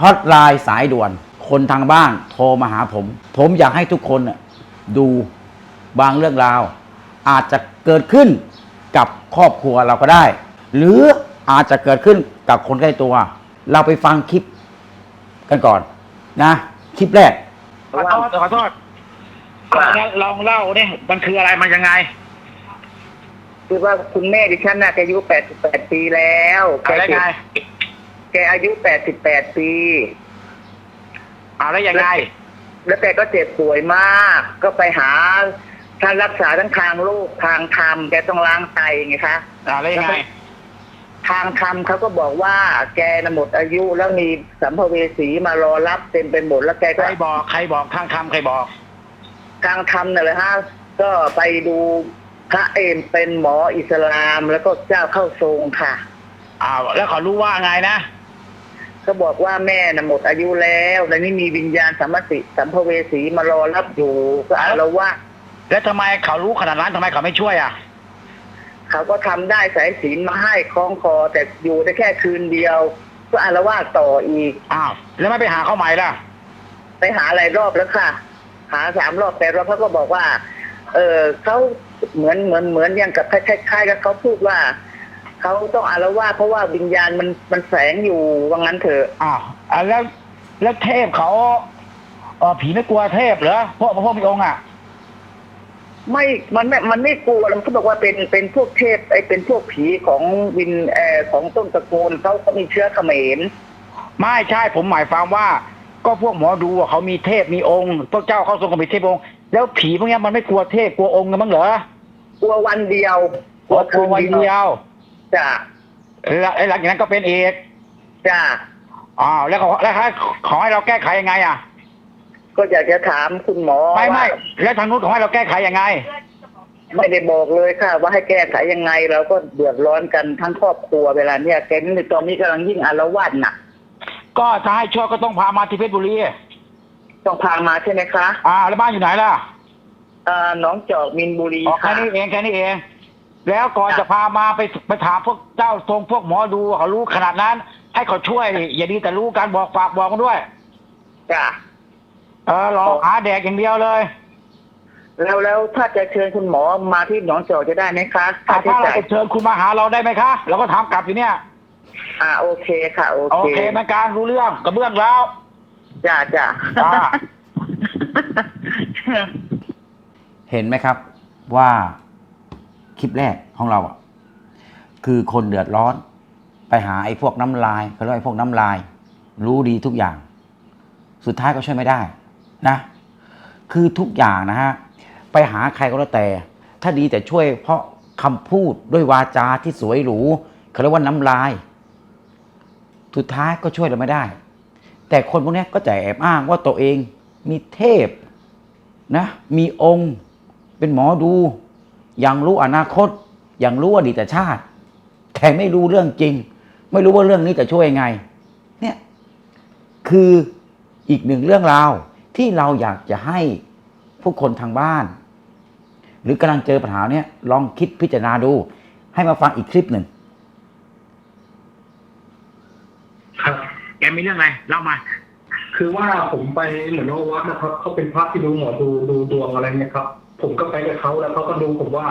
ฮอตไลน์สายด่วน คนทางบ้านโทรมาหาผม ผมอยากให้ทุกคนน่ะดูบางเรื่องราว อาจจะเกิดขึ้นกับครอบครัวเราก็ได้ หรืออาจจะเกิดขึ้นกับคนใกล้ตัว เราไปฟังคลิปกันก่อน นะ คลิปแรกขอโทษขอโทษงั้นลองเล่าเนี่ยมันคืออะไรมันยังไงคือว่าคุณแม่ดิฉันน่ะแกอายุ 88 ปีแล้วแกอะไรเจ็บไง แกอายุ88ปี เอาแล้วยังไง แล้วแกก็เจ็บป่วยมาก ก็ไปหาท่านรักษาทั้งทางโลกทางธรรมแกต้องล้างไตไงคะเอาแล้วยังไง ทางธรรมเขาก็บอกว่าแกน่ะหมดอายุแล้วมีสัมภเวสีมารอรับเต็มไปหมดแล้วแกใคก็รบอกใครบอกข้างคำใครบอก ทางธรรมน่ะเลยฮะก็ไปดูพระเอมเป็นหมออิสลามแล้วก็เจ้าเข้าทรงค่ะ อ้าวแล้วเขารู้ว่าไงนะ ก็บอกว่าแม่น่ะหมดอายุแล้วแล้วนี่มีวิญญาณสัมมติสัมภเวสีมารอรับอยู่ก็อาละว่าดแล้วทำไมเขารู้ขนาดนั้นทำไมเขาไม่ช่วยอะ เขาก็ทำได้สายศีลมาให้คล้องคอ แต่อยู่ได้แค่คืนเดียว ก็อาละวาดต่ออีก อ้าว แล้วไม่ไปหาเขาใหม่ล่ะ ไปหาหลายรอบแล้วค่ะ หาสามรอบแต่รอบเขาก็บอกว่า เออเขาเหมือนเหมือนเหมือนอย่างกับคล้ายๆกับเขาพูดว่า เขาต้องอาละวาดเพราะว่าวิญญาณมันมันแฝงอยู่ว่างั้นเถอะอ้าวอะแล้วแล้วเทพเขาเออผีไม่กลัวเทพเหรอพวกพวกมีองค์อะ ไม่มันไม่มันไม่กลัวแล้วมันเขาบอกว่าเป็นเป็นพวกเทพไอเป็นพวกผีของวินเอ่อของต้นตระกูลเขาเขามีเชื้อเขมรไม่ใช่ผมหมายความว่า ก็พวกหมอดูอะเขามีเทพมีองค์พวกเจ้าเข้าทรงก็มีเทพองค์แล้วผีพวกเนี้ยมันไม่กลัวเทพกลัวองค์กันบ้างเหรอกลัววันเดียวกลัวกลัววันเดียว จ้ะแล้วไอ้หลังจากนั้นก็เป็นเอกจ้ะอ้าวแล้วเขาแล้วเขาขอให้เราแก้ไขยังไง อะ ก็อยากจะถามคุณหมอไม่ไม่ว่าแล้วทางนู้นขอให้เราแก้ไขยังไง ไม่ได้บอกเลยค่ะ ว่าให้แก้ไขยังไงเราก็เดือดร้อนกันทั้งครอบครัวเวลาเนี้ยแกนี่ตอนนี้กำลังยิ่งอารวาสหนักก็ถ้าให้ช่วยก็ต้องพามาที่เพชรบุรีต้องพามาใช่ไหมคะอ่าแล้วบ้านอยู่ไหนล่ะเอ่อหน้องจอกมินบุรีอ๋อแค่ค่ะนี้เองแค่นี้เอง แล้วก่อนจะพามาไปไปถามพวกเจ้าทรงพวกหมอดูเขารู้ขนาดนั้น ให้เขาช่วย อย่าดีแต่รู้การบอกฝากบอกกันด้วยจ้ะเออรอหาแดกอย่างเดียวเลย แล้วแล้วถ้าจะเชิญคุณหมอมาที่หนองจอกจะได้ไหมคะค่าอะใช้ถ้าเราจ่ายจะเชิญคุณมาหาเราได้ไหมคะเราก็ถามกลับอยู่เนี่ยอ่าโอเคค่ะ โอโอเคเคเหมือนกันรู้เรื่องกระเบื้องแล้วจ้าจ้าจ้า เห็นไหมครับว่า คลิปแรกของเราอะคือคนเดือดร้อน ไปหาไอ้พวกน้ำลายเขาเรียกไอ้พวกน้ำลาย รู้ดีทุกอย่าง สุดท้ายก็ช่วยไม่ได้นะ คือทุกอย่างนะฮะไปหาใครก็แล้วแต่ ถ้าดีแต่ช่วยเพราะคำพูดด้วยวาจาที่สวยหรูเขาเรียกว่าน้ำลาย สุดท้ายก็ช่วยเราไม่ได้ แต่คนพวกนี้ก็จะแอบอ้างว่าตัวเองมีเทพนะมีองค์ เป็นหมอดู ยังรู้อนาคต ยังรู้อดีตชาติ แต่ไม่รู้เรื่องจริง ไม่รู้ว่าเรื่องนี้จะช่วยยังไง เนี่ยคืออีกหนึ่งเรื่องราวที่เราอยากจะให้ผู้คนทางบ้าน หรือกำลังเจอปัญหาเนี้ยลองคิดพิจารณาดู ให้มาฟังอีกคลิปหนึ่งครับแกมีเรื่องอะไรเล่ามา คือว่าผมไปเหมือนว่าวัดนะครับเขาเป็นพระที่ดูหมอดูดูดวงอะไรเนี่ยครับ ผมก็ไปกับเขาแล้วเขาก็ดูผมว่า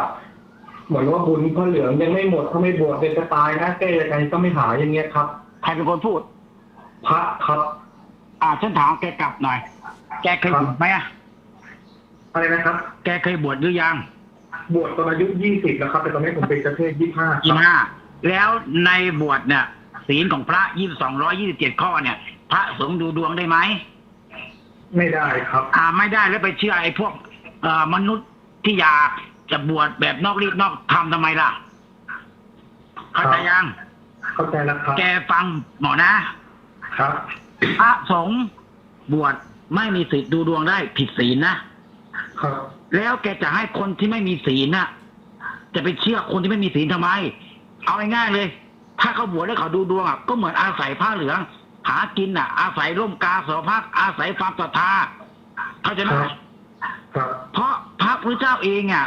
เหมือนว่าบุญพระเหลืองยังไม่หมดถ้าไม่บวชเป็นจะตายนะแก้ยังไงก็ไม่หายอย่างเงี้ยครับ ใครเป็นคนพูด พระครับ อ่าฉันถามแกกลับหน่อย แกเคยบวชไหมอะอะไรนะครับ แกเคยบวชหรือยัง บวชตอนอายุยี่สิบแล้วครับ แต่ตอนนี้ผมเป็นเจ้าเพศยี่ห้ายี่ห้าแล้วในบวชเนี่ยศีลของพระยี่สองร้อยยี่สิบเจ็ดข้อเนี่ย พระสงฆ์ดูดวงได้ไหม ไม่ได้ครับ อ่าไม่ได้แล้วไปเชื่อไอ้พวก เอ่อมนุษย์ที่อยากจะบวชแบบนอกรีดนอกทำทำไมล่ะ เข้าใจยัง เข้าใจแล้วครับ แกฟังหมอนะ ครับ พระสงฆ์บวชไม่มีสิทธิ์ดูดวงได้ผิดศีลนะ ครับ แล้วแกจะให้คนที่ไม่มีศีลน่ะ จะไปเชื่อคนที่ไม่มีศีลทำไม เอาง่ายๆเลย ถ้าเขาบวชแล้วเขาดูดวงอะก็เหมือนอาศัยผ้าเหลือง หากินอะ อาศัยร่มกาสาวพักอาศัยความศรัทธาเข้าใจไหมครับครับเพราะ พระพุทธเจ้าเองอะ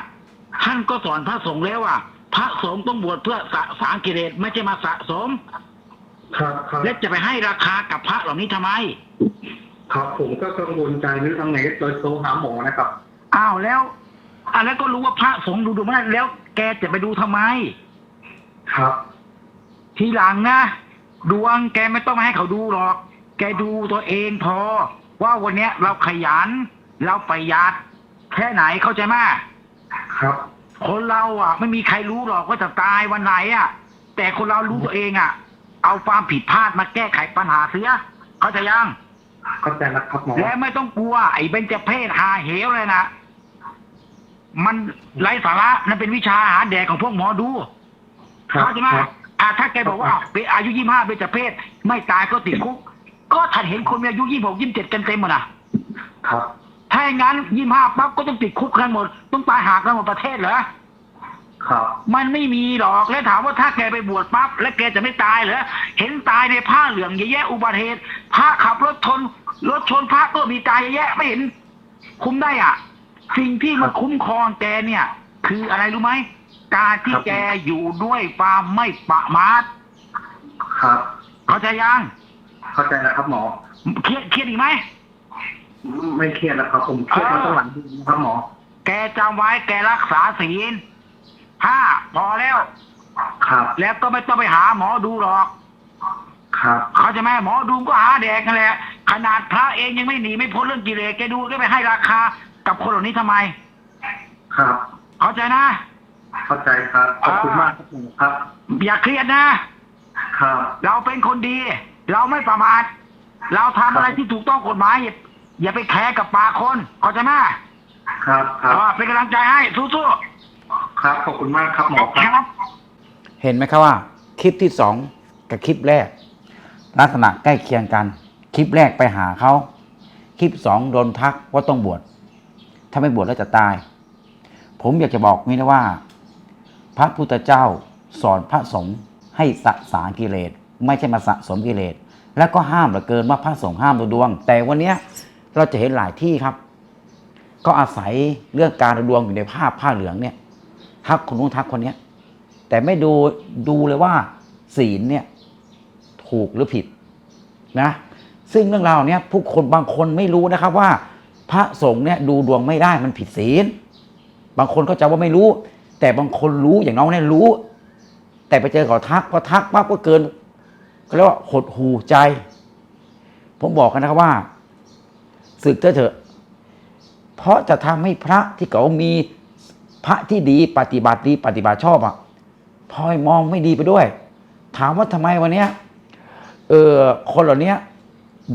ท่านก็สอนพระสงฆ์แล้วว่าพระสงฆ์ต้องบวชเพื่อสะสางกิเลสไม่ใช่มาสะสม ครับครับและจะไปให้ราคากับพระเหล่านี้ทำไม ครับผมก็กังวลใจนึกทางไหนโดยโทรหาหมอนะครับ อ้าวแล้วอะแล้วก็รู้ว่าพระสงฆ์ดูดูไม่ได้แล้ว แกจะไปดูทำไม ครับ ทีหลังนะดวงแกไม่ต้องมาให้เขาดูหรอก แกดูตัวเองพอ ว่าวันเนี้ยเราขยัน เราประหยัด แค่ไหนเข้าใจไหมครับ คนเราอะ ไม่มีใครรู้หรอกว่าจะตายวันไหนอะ แต่คนเรารู้ตัวเองอะ เอาความผิดพลาดมาแก้ไขปัญหาเสียเข้าใจยังเข้าใจแล้วครับหมอและไม่ต้องกลัว ไอ้เบญจเพศหาเหวเลยนะมันไร้สาระนั่นเป็นวิชาหาแดกของพวกหมอดูครับเข้าใจไหมครับ อ่าถ้าแกบอกว่าอ้าวเป็นอายุยี่ห้าเบญจเพศไม่ตายก็ติดคุก ก็ท่านเห็นคนมีอายุยี่หกยี่เจ็ดกันเต็มหมดนะครับถ้า อย่างนั้นยี่ห้าปั๊บก็ต้องติดคุกกันหมด ต้องตายหากันหมดประเทศเหรอครับ มันไม่มีหรอกแล้วถามว่าถ้าแกไปบวชปั๊บแล้วแกจะไม่ตายเหรอเห็นตายในผ้าเหลืองเยอะแยะอุบัติเหตุพระขับรถชนรถชนพระก็มีตายเยอะแยะไม่เห็น คุ้มได้อะ สิ่งที่มันคุ้มครองแกเนี่ย คืออะไรรู้ไหมการที่ครับแกอยู่ด้วยความไม่ประมาทครับ เข้าใจยัง เข้าใจแล้วครับหมอเครียดเครียดอีกไหม ไม่เครียดแล้วครับผมเครียดมาตั้งหลังครับหมอ แกจำไว้แกรักษาศีลห้าพอแล้ว ครับ แล้วก็ไม่ต้องไปหาหมอดูหรอก ครับเขาใจะไหมหมอดูก็หาแดกนั่นแหละ ขนาดพระเองยังไม่หนีไม่พ้นเรื่องกิเลสแกดูก็ไปให้ราคากับคนเหล่านี้ทำไม ครับ เข้าใจนะ เข้าใจครับขอบคุณมากครับหมอครับ อย่าเครียดนะ ครับ เราเป็นคนดี เราไม่ประมาทเราทำอะไรที่ถูกต้องกฎหมาย อย่าอย่าไปแคร์กับปากคนเข้าใจไหมครับครับ อ่าเป็นกำลังใจให้สู้ครับขอบคุณมากครับหมอๆคครับ รับ เห็นไหมครับว่า คลิปที่สองกับคลิปแรก ลักษณะใกล้เคียงกัน คลิปแรกไปหาเขาคลิปสองโดนทักว่าต้องบวชถ้าไม่บวชแล้วจะตาย ผมอยากจะบอกนี่นะว่า พระพุทธเจ้าสอนพระสงฆ์ให้สะสางกิเลสไม่ใช่มาสะสมกิเลสแล้วก็ห้ามเหลือเกินว่าพระสงฆ์ห้ามดูดวง แต่วันเนี้ย เราจะเห็นหลายที่ครับ ก็อาศัยเรื่องการดูดวงอยู่ในภาพผ้าเหลืองเนี่ย ทักคนนู้นทักคนเนี้ยแต่ไม่ดูดูเลยว่า ศีลเนี่ย ถูกหรือผิดนะ ซึ่งเรื่องราวเนี้ยผู้คนบางคนไม่รู้นะครับว่า พระสงฆ์เนี่ยดูดวงไม่ได้มันผิดศีล บางคนก็จะว่าไม่รู้ แต่บางคนรู้อย่างน้องเนี่ยรู้ แต่ไปเจอเขาทักพอทักปั๊บก็เกินก็เรียกว่าหดหูใจ ผมบอกกันนะครับว่า ศึกเถอะเถอะ เพราะจะทำให้พระที่เขามีพระที่ดีปฏิบัติดีปฏิบัติชอบอะพลอยมองไม่ดีไปด้วย ถามว่าทำไมวันเนี้ยเออคนเหล่านี้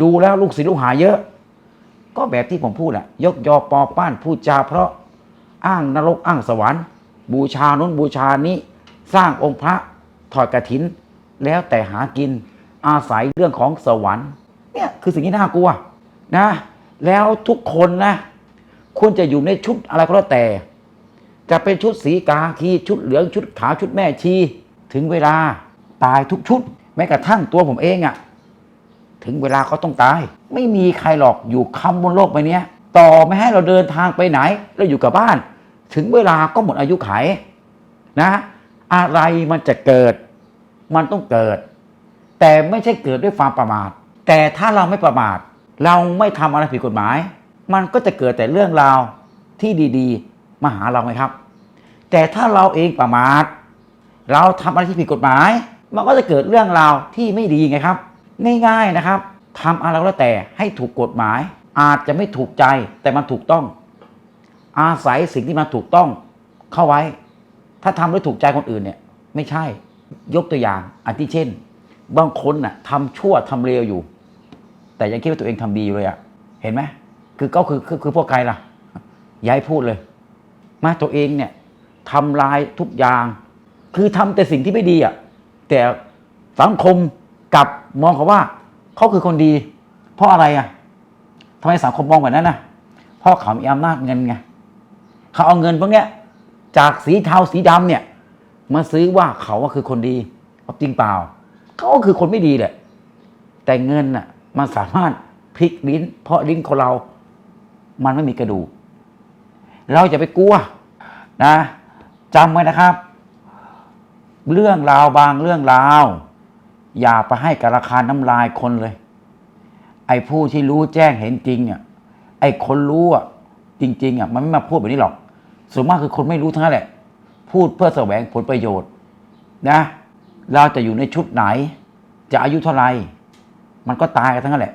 ดูแล้วลูกศิษย์ลูกหาเยอะ ก็แบบที่ผมพูดแหละยกยอปอป้านพูดจาเพราะอ้างนรกอ้างสวรรค์ บูชานุนบูชานี้ สร้างองค์พระถอดกระถิน แล้วแต่หากินอาศัยเรื่องของสวรรค์ เนี่ยคือสิ่งที่น่ากลัวนะ แล้วทุกคนนะควรจะอยู่ในชุดอะไรก็แล้วแต่ จะเป็นชุดสีกากีชุดเหลืองชุดขาวชุดแม่ชี ถึงเวลาตายทุกชุด แม้กระทั่งตัวผมเองอะ่ะ ถึงเวลาเขาต้องตาย ไม่มีใครหรอกอยู่คำบนโลกใบนี้ต่อไม่ให้เราเดินทางไปไหน เราอยู่กับบ้าน ถึงเวลาก็หมดอายุไขนะ อะไรมันจะเกิด มันต้องเกิด แต่ไม่ใช่เกิดด้วยความประมาท แต่ถ้าเราไม่ประมาท เราไม่ทำอะไรผิดกฎหมาย มันก็จะเกิดแต่เรื่องราวที่ดีๆ มาหาเราไหมครับ แต่ถ้าเราเองประมาทเราทำอะไรที่ผิดกฎหมาย มันก็จะเกิดเรื่องราวที่ไม่ดีไงครับ ง่ายๆนะครับทำอะไรก็แล้วแต่ให้ถูกกฎหมาย อาจจะไม่ถูกใจแต่มันถูกต้อง อาศัยสิ่งที่มันถูกต้องเข้าไว้ ถ้าทำแล้วถูกใจคนอื่นเนี่ย ไม่ใช่ยกตัวอย่างอันที่เช่น บางคนน่ะทำชั่วทำเลวอยู่ แต่ยังคิดว่าตัวเองทำดีอยู่เลยอะเห็นไหมคือก็คือคือคือพวกใครล่ะย้ายพูดเลย มาตัวเองเนี่ยทำลายทุกอย่าง คือทำแต่สิ่งที่ไม่ดีอะแต่สังคมกลับมองเขาว่าเขาคือคนดี เพราะอะไรอะทำไมสังคมมองแบบนั้นนะเพราะเขามีอำนาจเงินไงเขาเอาเงินพวกเนี้ยจากสีเทาสีดำเนี่ยมาซื้อว่าเขาว่าคือคนดีจริงเปล่า เขาก็คือคนไม่ดีแหละแต่เงินน่ะ มันสามารถพลิกลิ้น เพราะลิ้นของเรา มันไม่มีกระดูก เราจะไปกลัวนะจำไว้นะครับ เรื่องราวบางเรื่องราว อย่าไปให้กับราคาน้ำลายคนเลย ไอ้ผู้ที่รู้แจ้งเห็นจริงอะไอ้คนรู้อะจริง ๆอะมันไม่มาพูดแบบนี้หรอก ส่วนมากคือคนไม่รู้ทั้งนั้นแหละ พูดเพื่อแสวงผลประโยชน์นะ เราจะอยู่ในชุดไหน จะอายุเท่าไหร่ มันก็ตายกันทั้งนั้นแหละ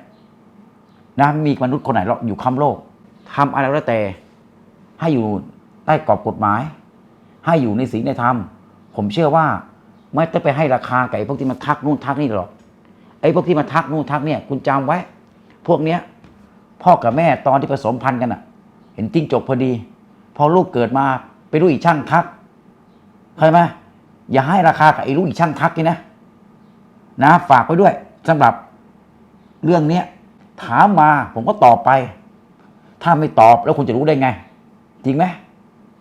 นะมีมนุษย์คนไหนหรอกอยู่คำโลกทำอะไรก็แล้วแต่ ให้อยู่ใต้กรอบกฎหมาย ให้อยู่ในศีลในธรรม ผมเชื่อว่า ไม่ต้องไปให้ราคาไอ้พวกที่มาทักนู่นทักนี่หรอกไอ้พวกที่มาทักนู่นทักเนี่ย คุณจำไว้ พวกเนี้ย พ่อกับแม่ตอนที่ผสมพันธุ์กันอะ เห็นจิ้งจกพอดี พอลูกเกิดมาไปรู้อีกช่างทักเข้าใจไหมอย่าให้ราคากับไอ้รู้อีกช่างทักนี่นะนะฝากไว้ด้วยสำหรับ เรื่องเนี้ยถามมาผมก็ตอบไป ถ้าไม่ตอบแล้วคุณจะรู้ได้ไง จริงไหม